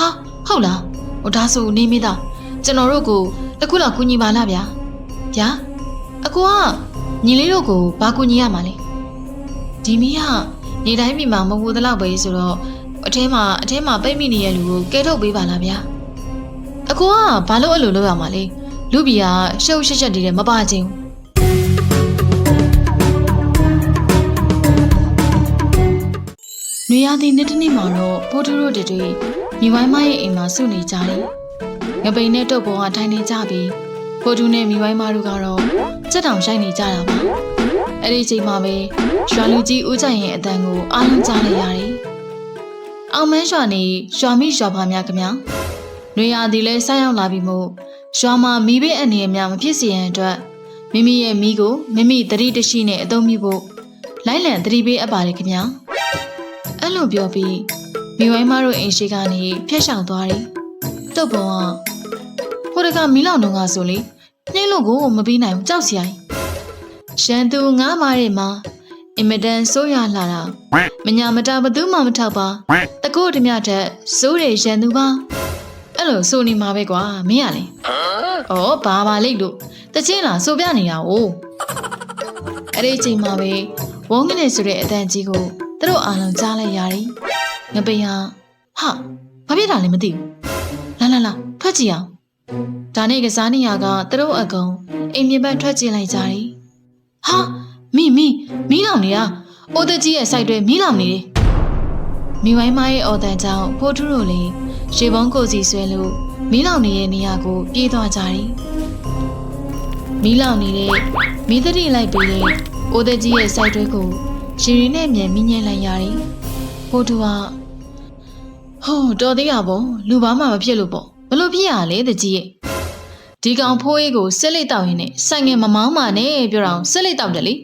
ဟာဟုတ်လားဟိုဒါဆိုနေမိသားကျွန်တော်တို့ကိုတစ်ခုလောက်ကူညီပါလားဗျာဗျာအကူကညီလေးတို့ကိုဘာကူညီရမှာလဲဒီမီးကနေတိုင်းမိမှာမဟုတ်ဘူးတလောက်ပဲဆိုတော့အထဲမှာအထဲမှာပိတ်မိနေတဲ့လူကိုကဲထုတ်ပေးပါလားဗျာအကူကဘာလို့အဲ့လိုလုပ်ရမှာလဲလူပီကရှုပ်ရှက်ရှက်တည်းမပါချင်းနွေရာသီနေ့တစ်နေ့မှာတော့ဖိုးထူးတို့တွေ ညီဝိုင်းမရဲ့အိမ်မှာစုနေကြတယ်ငပိန်နဲ့တုတ်ပေါ်ကထိုင်နေကြပြီးဖိုးထူးနဲ့မိဝိုင်းမတို့ကတော့စက်တောင်ရှိုက်နေကြတာပါအဲ့ဒီချိန်မှာပဲရွာလူကြီးဦးကြိုင်ရဲ့အတန်ကိုအားလုံးကြားလိုက်ရတယ်အောင်မန်းရွာနေရွာမိရွာဖာများခင်ဗျာနွေရာသီလဲဆိုင်းရောက်လာပြီမို့ရွာမှာမိဘအနေအများမဖြစ်စေရန်အတွက်မိမိရဲ့မိကိုမိမိတတိတရှိနဲ့အသုံးပြုဖို့လိုက်လံတတိပေးအပ်ပါတယ်ခင်ဗျာအဲ့လိုပြောပြီး မိဝိုင်းမတို့အိမ်ရှိကနေဖျက်ဆောင်သွားတယ်တုတ်ပေါ်ကဟိုတကမီးလောင်တော့ကဆိုလေနှင်းလို့ကိုမပြီးနိုင်ဘူးကြောက်စရာကြီးရှန်သူငားမားတဲ့မှာအင်မတန်ဆိုးရလာတာမညာမတာဘသူမှမထောက်ပါတကုတ်တမျှတက်စိုးတယ်ရန်သူပါအဲ့လိုဆိုနေမှာပဲကွာမင်းရလေဩဘာပါလိမ့်လို့တချင်းလားဆိုပြနေတာ哦အဲ့ဒီအချိန်မှာပဲဝုန်းကနေဆိုတဲ့အတန်ကြီးကိုသူတို့အားလုံးကြားလိုက်ရတယ် ငပိန်ဟာဟာဘာဖြစ်တာလဲမသိဘူးလာလာလာထွက်ကြည့်အောင်ဒါနဲ့ကစားနေရကသူတို့အကောင်အိမ်မြေဘက်ထွက်ကြည့်လိုက်ကြတယ်ဟာမိမိမီးလောင်နေတာအိုတကြီးရဲ့စိုက်တွေမီးလောင်နေတယ်မိဝိုင်းမရဲ့အော်တန်ကြောင့်ဖိုးထူးတို့လည်းရေပုံးကိုစီဆွဲလို့မီးလောင်နေတဲ့နေရာကိုပြေးသွားကြတယ်မီးလောင်နေတဲ့မီးသတိလိုက်ပြီးတဲ့အိုတကြီးရဲ့စိုက်တွေကိုရေရီနဲ့မြန်မီးညှဲလိုက်ရတယ်ဖိုးထူးက ဟိုးတော်သေးရပေါ့လူဘာမှမဖြစ်လို့ပေါ့ဘလို့ဖြစ်ရလဲတကြီးရဲ့ဒီကောင်ဖိုးအေးကိုဆက်လက်တောက်ရင်းနဲ့ဆိုင်ငယ်မမောင်းပါနဲ့ပြောတော့ဆက်လက်တောက်တယ်လေ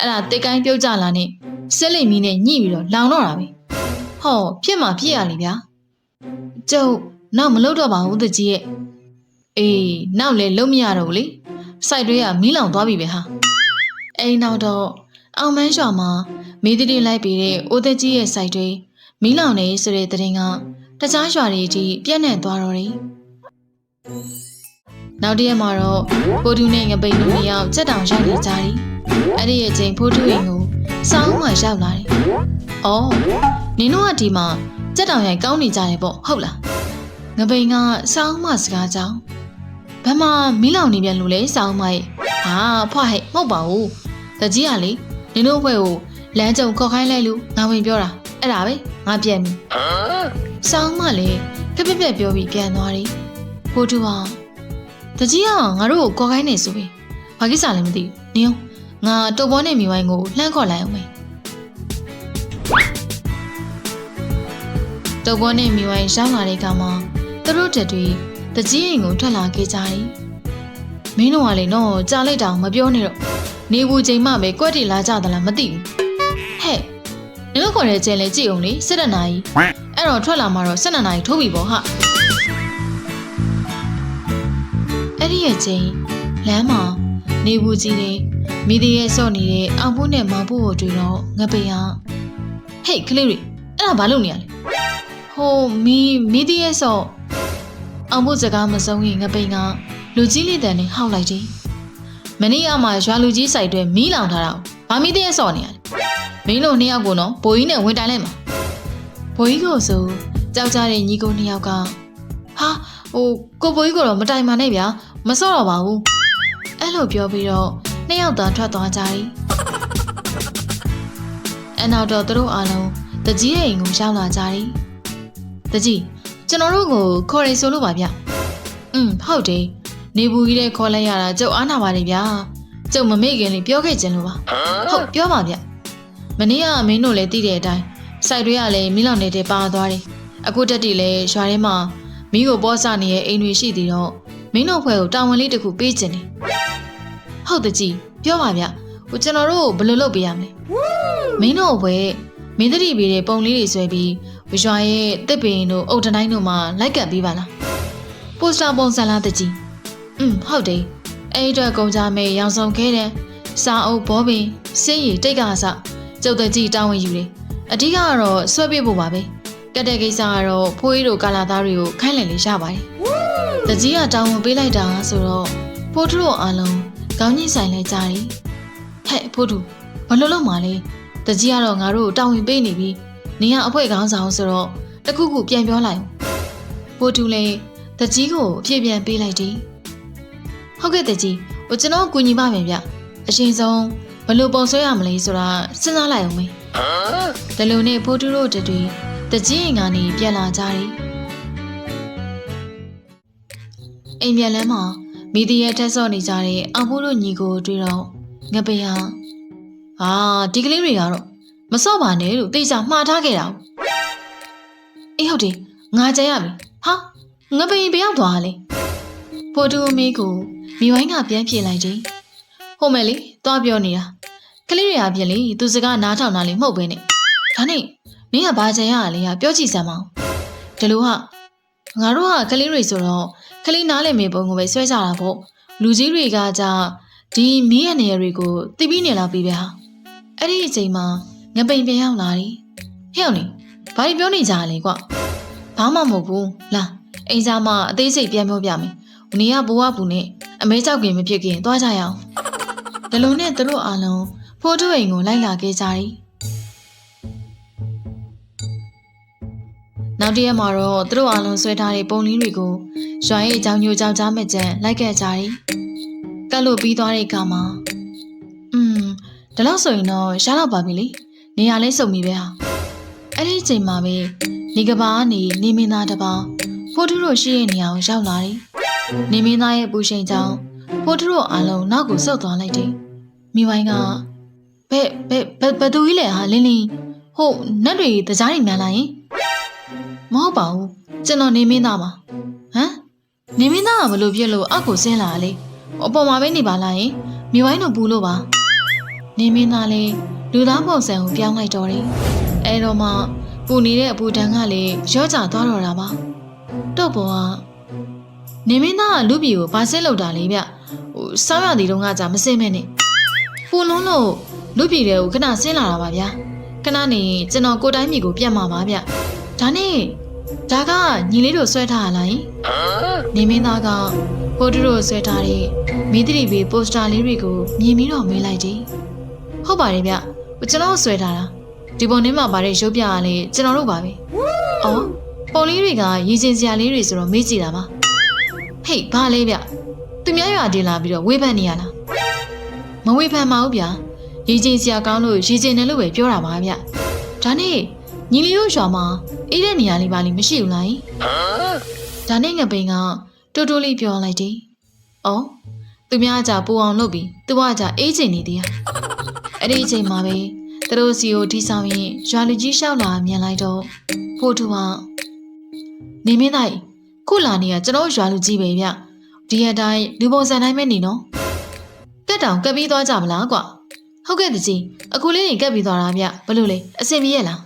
အဲ့ဒါတိတ်ကိုင်းပြုတ်ကြလာနဲ့ဆက်လက်မီးနဲ့ညှိပြီးတော့လောင်တော့တာပဲဟောဖြစ်မှာဖြစ်ရလေဗျာကျုပ်နောက်မလုပ်တော့ပါဘူးတကြီးရဲ့အေးနောက်လေလုံးမရတော့ဘူးလေစိုက်တွေကမီးလောင်သွားပြီပဲဟာအိမ်နောက်တော့အောင်မန်းရွာမှာမီးတိလိုက်ပြီးတဲ့အိုသက်ကြီးရဲ့စိုက်တွေ မီးလောင်နေဆိုတဲ့တဲ့ရင်ကတခြားရွာတွေအထိပြန့်နှံ့သွားတော့တယ်နောက်တစ်ရက်မှာတော့ဖိုးတူနဲ့ငပိန်လူနှစ်ယောက်စက်တောင်ရောက်နေကြတယ်အဲ့ဒီရဲ့ချိန်ဖိုးတူရင်ကိုစောင်းမှရောက်လာတယ်။အော်နင်တို့ကဒီမှာစက်တောင်ရိုင်ကောင်းနေကြတယ်ပေါ့ဟုတ်လား။ငပိန်ကစောင်းမှစကားကြောင်းဘယ်မှာမီးလောင်နေပြန်လို့လဲစောင်းမရဲ့ဟာဖွားဟဲ့မဟုတ်ပါဘူး။တကြီးကလေနင်တို့ဘွဲကိုလမ်းကြုံခေါ်ခိုင်းလိုက်လို့ငါဝင်ပြောတာ အဲ့ဒါပဲငါပြန်ပြီ။စောင်းမလည်းပြက်ပြက်ပြက်ပြောပြီးပြန်သွားတယ်။ဖိုးတူကတကြီးကငါတို့ကိုခေါ်ခိုင်းနေဆိုပြီ။ဘာကိစ္စလဲမသိဘူး။နင်ငါတုတ်ဘောနဲ့မိဝိုင်းကိုလှမ်းခေါ်လိုက်အောင်မယ်တုတ်ဘောနဲ့မိဝိုင်းရောက်လာတဲ့အခါမှာသူတို့တက်တွေတကြီးအိမ်ကိုထွက်လာခဲ့ကြတယ်မင်းတို့ကလေနော်ကြာလိုက်တောင်မပြောနဲ့တော့နေဘူးချိန်မှပဲကွက်တီလာကြသလားမသိဘူးဟဲ့ နင်တို့ခေါ်တဲ့ကျဲလေကြည့်အောင်လေစစ်တနာကြီးအဲ့တော့ထွက်လာမှတော့စစ်တနာကြီးထိုးပြီပေါ့ဟာအဲ့ဒီရဲ့ချိန်လမ်းမှာနေဘူးကြီးတယ်မိသေးရဲ့စော့နေတဲ့အောင်ဖို့နဲ့မောင်ဖို့ကိုတွေ့တော့ငပိယဟေးကလေးတွေအဲ့ဒါဘာလုပ်နေရလဲဟိုမီမီသေးရဲ့စော့အောင်ဖို့စကားမဆုံးရင်ငပိန်ကလူကြီးလေးတန်နဲ့ဟောက်လိုက်တယ်မနေ့ကမှရွာလူကြီးစိုက်တွေမီးလောင်ထားတာဘာမီသေးရဲ့စော့နေရလဲ မင်းတို့နှစ်ယောက်ကိုနော်ဘိုးကြီးနဲ့ဝင်တိုင်လိုက်မှာဘိုးကြီးကိုဆိုကြောက်ကြတဲ့ညီကိုနှစ်ယောက်ကဟာဟိုကိုဘိုးကြီးကိုတော့မတိုင်ပါနဲ့ဗျာမစော့တော့ပါဘူးအဲ့လိုပြောပြီးတော့နှစ်ယောက်သာထွက်သွားကြတယ်။အနောက်တော့သူတို့အားလုံးတကြီးရဲ့အိမ်ကိုရောက်လာကြတယ်။တကြီးကျွန်တော်တို့ကိုခေါ်ရဆိုလို့ပါဗျ။อืมဟုတ်တယ်။နေဘူးကြီးတဲ့ခေါ်လိုက်ရတာကျုပ်အားနာပါတယ်ဗျာ။ကျုပ်မမေ့ခင်လေးပြောခဲ့ခြင်းလို့ပါ။ဟုတ်ပြောပါဗျ။ မနေ့ကမင်းတို့လည်းသိတဲ့အတိုင်းစိုက်တွေကလည်းမီးလောင်နေတဲ့ပါသွားတယ်။အခုတက်တီလည်းရွာထဲမှာမီးကိုပေါ်ဆနေတဲ့အိမ်တွေရှိသေးတော့မင်းတို့ဖွဲ့ကိုတာဝန်လေးတစ်ခုပေးခြင်းတယ်။ဟုတ်တကြီးပြောပါဗျဟိုကျွန်တော်တို့ဘယ်လိုလုပ်ပေးရမလဲမင်းတို့ဘွယ်မင်းတတိပေးတဲ့ပုံလေးတွေဆွဲပြီးဝရွာရဲ့တစ်ပင်တို့အုတ်တတိုင်းတို့မှာလိုက်ကပ်ပေးပါလားပိုစတာပုံစံလားတကြီးอืมဟုတ်တယ်အဲ့ဒီတော့ကုန်ကြမဲ့ရောင်စုံခဲတဲ့စာအုပ်ဘောပင်စင်းရီတိတ်ကစ ကျုပ်တကြီးတောင်းဝင်ယူတယ်အဓိကကတော့ဆွဲပေးဖို့ပါပဲကတ်တဲ့ကိစ္စကတော့ဖိုးကြီးတို့ကာလာသားတွေကိုခိုင်းလည်လေးရပါတယ်တကြီးကတောင်းဝန်ပေးလိုက်တာဆိုတော့ဖိုးထူတို့အားလုံးကောင်းကြီးဆိုင်လဲကြတယ်ဟဲ့ဖိုးထူဘလို့လို့မှလဲတကြီးကတော့ငါတို့ကိုတောင်းဝန်ပေးနေပြီနေရအဖွဲခေါင်းဆောင်ဆိုတော့တခုခုပြန်ပြောလိုက်ဖိုးထူလည်းတကြီးကိုအပြည့်ပြန်ပေးလိုက်တယ်ဟုတ်ကဲ့တကြီးဟိုကျွန်တော်ကူညီပါမယ်ဗျအရှင်ဆုံး ဘလို့ပုံဆွဲရမလဲဆိုတာစဉ်းစားလိုက်အောင်မေးဒီလိုနဲ့ဖိုးထူတို့တတွေတကြီးရင်ကနေပြန်လာကြတယ်အိမ်ပြန်လမ်းမှာမိဒီရဲ့ထက်ဆော့နေကြတဲ့အောင်ဖိုးတို့ညီကိုတွေ့တော့ငပယဟာဒီကလေးတွေကတော့မစော့ပါနဲ့လို့တေချာမှားထားခဲ့တာ။အေးဟုတ်တယ်ငါကြရပြီ။ဟာငပရင်ဘယ်ရောက်သွားလဲ။ဖိုးတူအမေကိုမိဝိုင်းကပြန်ပြေးလိုက်တယ်။ဟုတ်မယ်လေ သွားပြောနေတာ။ကလေးတွေကပြင်လေသူစကားနားထောင်တာလေမဟုတ်ပဲနဲ့။ဒါနဲ့မင်းကဘာကြရလဲကပြောကြည့်စမ်းမအောင်။ဒီလိုဟာငါတို့ကကလေးတွေဆိုတော့ကလေးနားလည်မေပုံကိုပဲဆွဲကြတာပေါ့။လူကြီးတွေကကြဒီမင်းရဲ့နေရာတွေကိုတိပြီးနေလာပြီဗျာ။အဲ့ဒီအချိန်မှာငပိန်ပြန်ရောက်လာတယ်။ဟဲ့အောင်လေဘာတွေပြောနေကြလဲကွ။ဘာမှမဟုတ်ဘူး။လာအိမ်စားမအသေးစိတ်ပြန်ပြောပြမယ်။နေကဘဝဘူးနဲ့အမဲကြောက်ခင်မဖြစ်ခင်သွားကြရအောင်။ ဒီလိုနဲ့သူတို့အားလုံးဖိုးထုအိမ်ကိုလိုက်လာခဲ့ကြတယ်။နောက်တစ်ရက်မှာတော့သူတို့အားလုံးဆွဲထားတဲ့ပုံလင်းတွေကိုရွာရဲ့အကြောင်းညိုကြောင်ကြားမဲ့ကြံလိုက်ခဲ့ကြတယ်။ကတ်လို့ပြီးသွားတဲ့အခါမှာอืมဒါလို့ဆိုရင်တော့ရှားတော့ပါပြီလေ။နေရာလဲစုံပြီပဲဟာ။အဲ့ဒီအချိန်မှာပဲနေကဘာကနေနေမင်းသားတစ်ပါးဖိုးထုတို့ရှိတဲ့နေရာကိုရောက်လာတယ်။နေမင်းသားရဲ့ပူချိန်ကြောင့်ဖိုးထုတို့အားလုံးနောက်ကိုဆုတ်သွားလိုက်တယ်။ မိဝိုင်းကဘယ်ဘယ်ဘယ်ဘယ်သူကြီးလဲဟာလင်းလင်းဟုတ်နတ်တွေတကြားနေမြန်လာရင်မဟုတ်ပါဘူးကျွန်တော်နေမင်းသားပါဟမ်နေမင်းသားကဘလို့ပြက်လို့အောက်ကိုဆင်းလာလေအပေါ်မှာပဲနေပါလားယင်မိဝိုင်းတို့ပူလို့ပါနေမင်းသားလေးလူသားပုံစံကိုပြောင်းလိုက်တော့တယ်အဲတော့မှပူနေတဲ့အပူတန်းကလည်းရော့ကျသွားတော့တာပါတော့ပေါ်ကနေမင်းသားကလူပြည်ကိုဘာဆစ်လောက်တာလဲဗျဟိုစောင်းရသည်တော့ကကြာမစင်းမဲနဲ့ ပူလုံးလို့လူပြည်တွေကိုခဏဆင်းလာတာပါဗျာခဏနေကျွန်တော်ကိုတိုင်းမြေကိုပြတ်မှာပါဗျဒါနဲ့ဒါကညီလေးတို့ဆွဲထားရလားယင်နေမင်းသားကဖိုးတူတို့ဆွဲထားတဲ့မီးတိရီဘေးပိုစတာလေးတွေကိုမြင်ပြီးတော့မေးလိုက်တယ်ဟုတ်ပါတယ်ဗျကျွန်တော်ဆွဲထားတာဒီပုံထဲမှာပါတဲ့ရုပ်ပြကလည်းကျွန်တော်တို့ပါပဲအော်ပုံလေးတွေကရည်စင်စရာလေးတွေဆိုတော့မေးကြည့်တာပါဟေးဘာလဲဗျသူများရွာတင်လာပြီးတော့ဝေးဖန်နေရလား မဝေးဖန်ပါဘူးဗျရည်စင်စရာကောင်းလို့ရည်စင်တယ်လို့ပဲပြောတာပါဗျဒါနဲ့ညီလေးတို့ရွာမှာအေးတဲ့နေရာလေးပါလိမရှိဘူးလားဒါနဲ့ငပိန်ကတိုးတိုးလေးပြောလိုက်တယ်။အော်သူများကြပူအောင်လုပ်ပြီးသူကကြအေးချင်နေသေးရ။အဲ့ဒီအချိန်မှာပဲသူတို့စီကိုဒီဆောင်ရင်ရွာလူကြီးလျှောက်လာမြင်လိုက်တော့ဖိုးထူကနေမင်းသားကြီးခုလာနေကကျွန်တော်ရွာလူကြီးပဲဗျ။ဒီအတိုင်းလူပုံစံတိုင်းပဲနေနော်။တ က်တောင်ကပ်ပြီးသွားကြမလားကွ။ဟုတ်ကဲ့တကြီးအခုလေးနေကပ်ပြီးသွားတာဗျဘလို့လဲအဆင်ပြေရဲ့လား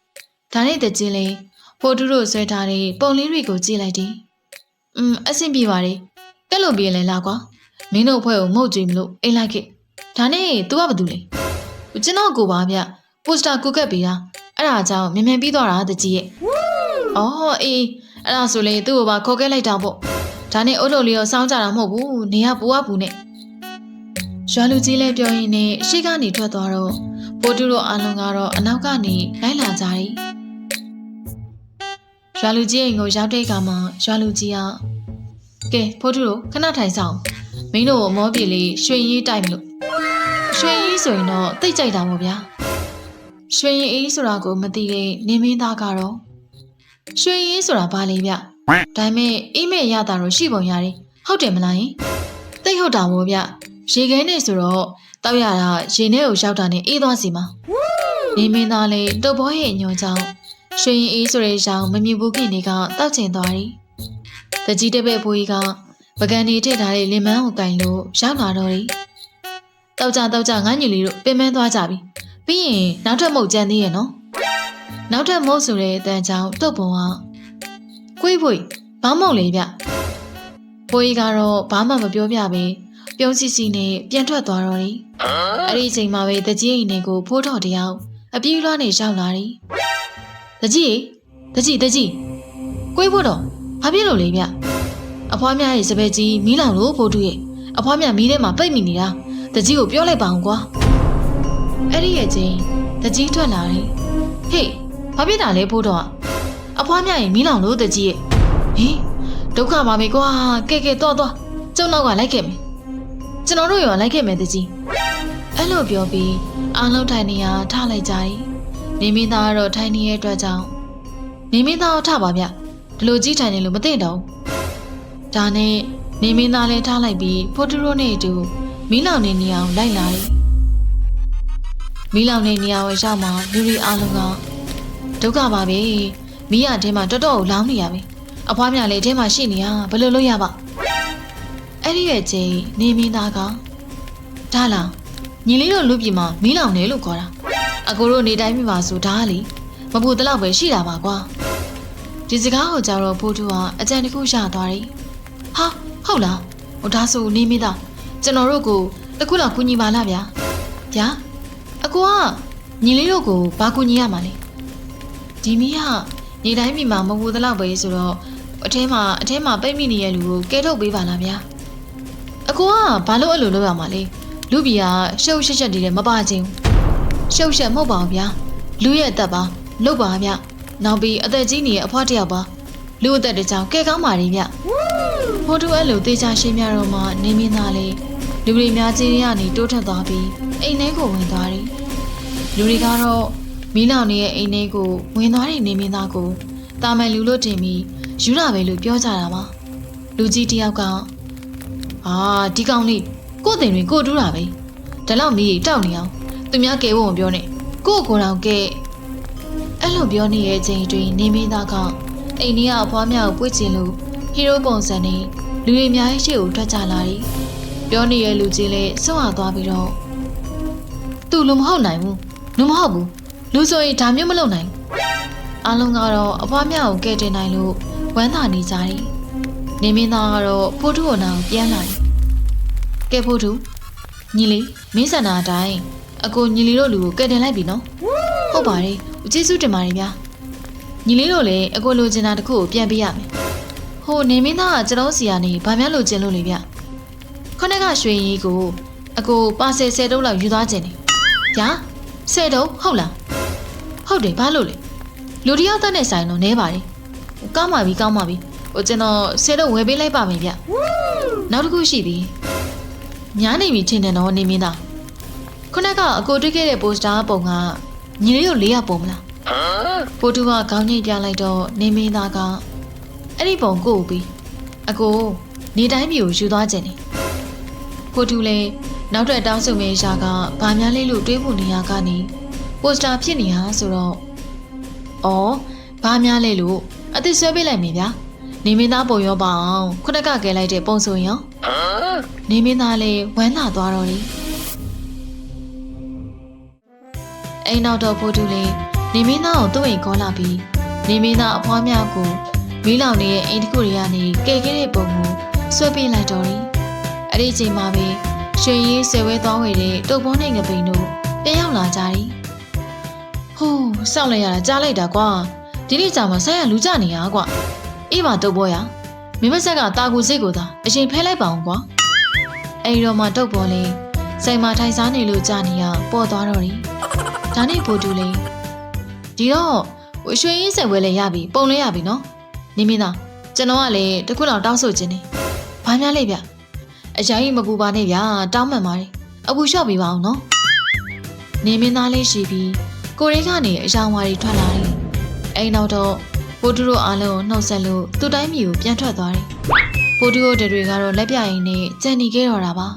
။ဒါနဲ့တကြီးလေးဖိုးထူတို့ဆွဲထားတဲ့ပုံလေးတွေကိုကြည့်လိုက်တယ်။อืมအဆင်ပြေပါတယ်။ကက်လို့ပြေးလဲလားကွာ။မင်းတို့အဖွဲ့ကိုမှုတ်ကြည့်မလို့အိတ်လိုက်ခဲ့။ဒါနဲ့ तू ကဘာတူလဲ။ကျွန်တော်ကိုပါဗျ။ပိုစတာကုကက်ပေးတာ။အဲ့ဒါကြောင့်မြန်မြန်ပြီးသွားတာတကြီးရဲ့။အော်အေးအဲ့ဒါဆိုလေသူ့ကိုပါခေါ်ခဲ့လိုက်တာပေါ့။ဒါနဲ့အုတ်လို့လေးရောစောင်းကြတာမဟုတ်ဘူး။နေရပူအပူနဲ့။ ရွာလူကြီးလည်းပြောရင်းနဲ့ရှေ့ကနေထွက်သွားတော့ပိုတူတို့အားလုံးကတော့အနောက်ကနေလိုက်လာကြတယ်။ရွာလူကြီးအိမ်ကိုရောက်တဲ့အခါမှာရွာလူကြီးကကဲဖိုးတူတို့ခဏထိုင်ဆောင်မင်းတို့မောပြေလေးရွှေရေးတိုက်မလို့ရွှေရေးဆိုရင်တော့တိတ်ကြိုက်တာပေါ့ဗျာရွှေရင်အေးဆိုတာကိုမသိတဲ့နေမင်းသားကတော့ရွှေရေးဆိုတာဘာလဲဗျဒါပေမဲ့အိမ်မဲ့ရတာတော့ရှိပုံရတယ်ဟုတ်တယ်မလားယင်တိတ်ဟုတ်တာပေါ့ဗျ ရေခဲနဲ့ဆိုတော့တောက်ရတာရေနဲ့ကိုရောက်တာနဲ့အေးသွားစီမှာနေမင်းသားလေးတုပ်ဘောရဲ့ညွန်ကြောင့်ရွှေရင်အေးဆိုတဲ့ရောင်မမြင်ဘူးခင်တွေကတောက်ချင်သွားတယ်။တကြီးတပည့်ဘိုးကြီးကပကံနေထည့်ထားတဲ့လင်မန်းကိုကင်လို့ရောက်လာတော့တယ်။တောက်ကြတောက်ကြငါညီလေးတို့ပင်ပန်းသွားကြပြီ။ပြီးရင်နောက်ထပ်မုတ်ကြမ်းသေးရဲ့နော်။နောက်ထပ်မုတ်ဆိုတဲ့အတန်ကြောင့်တုတ်ပုံကကိုွေးဖွေဘာမုတ်လေဗျ။ဘိုးကြီးကတော့ဘာမှမပြောပြပဲ ပြုံးစီစီနဲ့ပြန်ထွက်သွားတော့တယ်။အဲ့ဒီအချိန်မှာပဲတကြီးအိမ်တွေကိုဖိုးတော်တယောက်အပြေးလွှားနေရောက်လာတယ်။တကြီးတကြီးတကြီးကိုယ်ဖို့တော့ဘာဖြစ်လို့လဲဗျအဖွားမြရဲ့စပယ်ကြီးမီးလောင်လို့ဖိုးတူရဲ့အဖွားမြမီးထဲမှာပိတ်မိနေတာတကြီးကိုပြောလိုက်ပါအောင်ကွာအဲ့ဒီရဲ့ချင်းတကြီးထွက်လာတယ်ဟေးဘာဖြစ်တာလဲဖိုးတော့အဖွားမြရဲ့မီးလောင်လို့တကြီးရဲ့ဟေးဒုက္ခပါမေကွာကဲကဲတော့တော့ကျုံနောက်ကလိုက်ခဲ့မယ် ကျွန်တော်တို့ရောလိုက်ခဲ့မယ်တကြီးအဲ့လိုပြောပြီးအားလုံးထိုင်နေရထားလိုက်ကြတယ်နေမင်းသားကတော့ထိုင်နေတဲ့အတွက်ကြောင့်နေမင်းသားကိုထပါဗျဒီလိုကြီးထိုင်နေလို့မသိတော့ဘူးဒါနဲ့နေမင်းသားလည်းထားလိုက်ပြီးဖိုတိုရိုနဲ့အတူမီးလောင်နေနေအောင်လိုက်လာတယ်မီးလောင်နေနေအောင်ရောက်မှလူတွေအားလုံးကဒုက္ခပါပဲမီးရထဲမှာတော်တော်ကိုလောင်းနေရပြီအဖွားမြလည်းထဲမှာရှိနေရဘယ်လိုလုပ်ရပါ အဲ့ဒီရဲ့ချိန်နေမင်းသားကဒါလားညီလေးတို့လူပြည်မှာမီးလောင်နေလို့ခေါ်တာအကိုတို့နေတိုင်းပြပါဆိုဒါကလေမပူတလောက်ပဲရှိတာပါကွာဒီစကားကိုကြတော့ဖိုးတူကအကြံတစ်ခုရသွားတယ်ဟာဟုတ်လားဟိုဒါဆိုနေမင်းသားကျွန်တော်တို့ကိုတစ်ခုလောက်ကူညီပါလားဗျာဗျာအကိုကညီလေးတို့ကိုဘာကူညီရမှာလဲဒီမီးကနေတိုင်းပြည်မှာမပူတလောက်ပဲဆိုတော့အထဲမှာအထဲမှာပိတ်မိနေတဲ့လူကိုကဲထုတ်ပေးပါလားဗျာ အကိုကဘာလို့အဲ့လိုလုပ်ရမှာလဲလူပြည်ကရှုပ်ရှက်ရှက်တည်းလည်းမပါချင်းဘူးရှုပ်ရှက်မဟုတ်ပါဘူးဗျာလူရဲ့အသက်ပါလုတ်ပါဗျနောက်ပြီးအသက်ကြီးနေတဲ့အဖွားတစ်ယောက်ပါလူအသက်တစ်ကြောင်ကဲကောင်းပါလေဗျဖိုးတူအဲ့လိုတေချာရှင်းပြတော့မှနေမင်းသားလေးလူတွေများကြီးရကနေတိုးထက်သွားပြီးအိမ်ထဲကိုဝင်သွားတယ်လူတွေကတော့မီးလောင်နေတဲ့အိမ်ထဲကိုဝင်သွားတဲ့နေမင်းသားကိုတာမန်လူလို့တင်ပြီးယူရပဲလို့ပြောကြတာပါလူကြီးတစ်ယောက်က အာဒီကောင်လေးကို့တင်တွေကိုတူးတာပဲဒါလောက်မီးတောက်နေအောင်သူများကဲဖို့မပြောနဲ့ကို့ကိုယ်တော်ကဲအဲ့လိုပြောနေရဲ့ချိန်တွင်နေမင်းသားကအိမ်ကြီးကအဖွားမြောက်ပွေ့ချင်လို့ဟီးရိုးပုံစံနဲ့လူတွေအများကြီးရှေ့ကိုထွက်ကြလာတယ်ပြောနေတဲ့လူကြီးလည်းစွန့်ရသွားပြီးတော့သူလူမဟုတ်နိုင်ဘူးလူမဟုတ်ဘူးလူဆိုရင်ဒါမျိုးမလုပ်နိုင်အားလုံးကတော့အဖွားမြောက်ကိုကဲတင်နိုင်လို့ဝမ်းသာနေကြတယ် နေမင်းသားကတော့ဖိုးထုကိုနာကိုပြန်လာတယ်ကဲဖိုးထုညီလေးမင်းစန္ဒာအတိုင်းအကိုညီလေးတို့လူကိုကဲတင်လိုက်ပြီနော်ဟုတ်ပါတယ်ကျေးဇူးတင်ပါတယ်ဗျာညီလေးတို့လည်းအကိုလိုချင်တာတစ်ခုကိုပြန်ပေးရမယ်ဟိုနေမင်းသားကကျွန်တော်စီကနေဗာများလိုချင်လို့လေဗျခொနက်ကရွှေရီကိုအကိုပါဆယ်ဆယ်တုံးလောက်ယူသွားခြင်းနေဗျာဆယ်တုံးဟုတ်လားဟုတ်တယ်ဘာလို့လဲလူတစ်ယောက်တက်နဲ့ဆိုင်တော့နဲပါတယ်ကောင်းပါပြီကောင်းပါပြီ ဟိုကျွန်တော်ဆယ်တုံးဝယ်ပေးလိုက်ပါမယ်ဗျနောက်တစ်ခုရှိပြီညားနေပြီထင်တယ်နော်နေမင်းသားခုနကအကိုတွေ့ခဲ့တဲ့ပိုစတာပုံကညီလေးတို့လေးရပုံမလားပိုတူကခေါင်းညိတ်ပြလိုက်တော့နေမင်းသားကအဲ့ဒီပုံကိုပြီးအကိုနေတိုင်းပြည်ကိုယူသွားခြင်းနေပိုတူလည်းနောက်ထပ်တောင်းဆိုမယ့်ရှာကဘာများလေးလို့တွေးဖို့နေရကနေပိုစတာဖြစ်နေဟာဆိုတော့အော်ဘာများလဲလို့အသစ်ဆွဲပေးလိုက်မယ်ဗျာ နေမင်းသားပုံရောပါအောင်ခုနကကဲလိုက်တဲ့ပုံဆိုရင်ရောနေမင်းသားလည်းဝမ်းသာသွားတော့တယ်အိမ်နောက်တော့ဖိုးတူလေးနေမင်းသားကိုသူ့အိမ်ခေါ်လာပြီးနေမင်းသားအဖွားများကိုမီးလောင်နေတဲ့အိမ်တစ်ခုတွေကနေကဲခဲ့တဲ့ပုံကိုဆွဲပေးလိုက်တော့တယ်အဲ့ဒီအချိန်မှာပဲရွှေရည်ဆယ်ဝဲသွားဝယ်တဲ့တုပ်ပေါ်နဲ့ငပိန်တို့ပြန်ရောက်လာကြတယ်ဟိုးစောင့်လိုက်ရတာကြားလိုက်တာကွာဒီနေ့ကြာမှဆက်ရလူကြနေရကွာ အေးပါတုပ်ပေါ်ရမင်းမဆက်ကတာကူစိတ်ကိုသာအရင်ဖဲလိုက်ပါအောင်ကွာအဲ့ဒီတော့မှတုပ်ပေါ်လေးစိတ်မထိုင်စားနေလို့ကြာနေရပေါ်သွားတော့တယ်ဒါနဲ့ဖိုတူလေးဒီတော့ဟိုရွှေရင်းစိတ်ဝဲလည်းရပြီပုံလဲရပြီနော်နေမင်းသားကျွန်တော်ကလည်းတခုလောက်တောင်းဆိုခြင်းနေဘာများလဲဗျအရင်ကြီးမပူပါနဲ့ဗျာတောင်းမှန်ပါတယ်အပူလျှော့ပေးပါအောင်နော်နေမင်းသားလေးရှိပြီးကိုရိကနေအယောင်ဝါတွေထွက်လာတယ်အိမ်နောက်တော့ ဗိုလ်တူတို့အားလုံးကိုနှုတ်ဆက်လို့သူ့တိုင်းပြည်ကိုပြန်ထွက်သွားတယ်ဗိုလ်တူတို့တွေကတော့လက်ပြရင်နဲ့ကြံနေခဲ့တော့တာပါ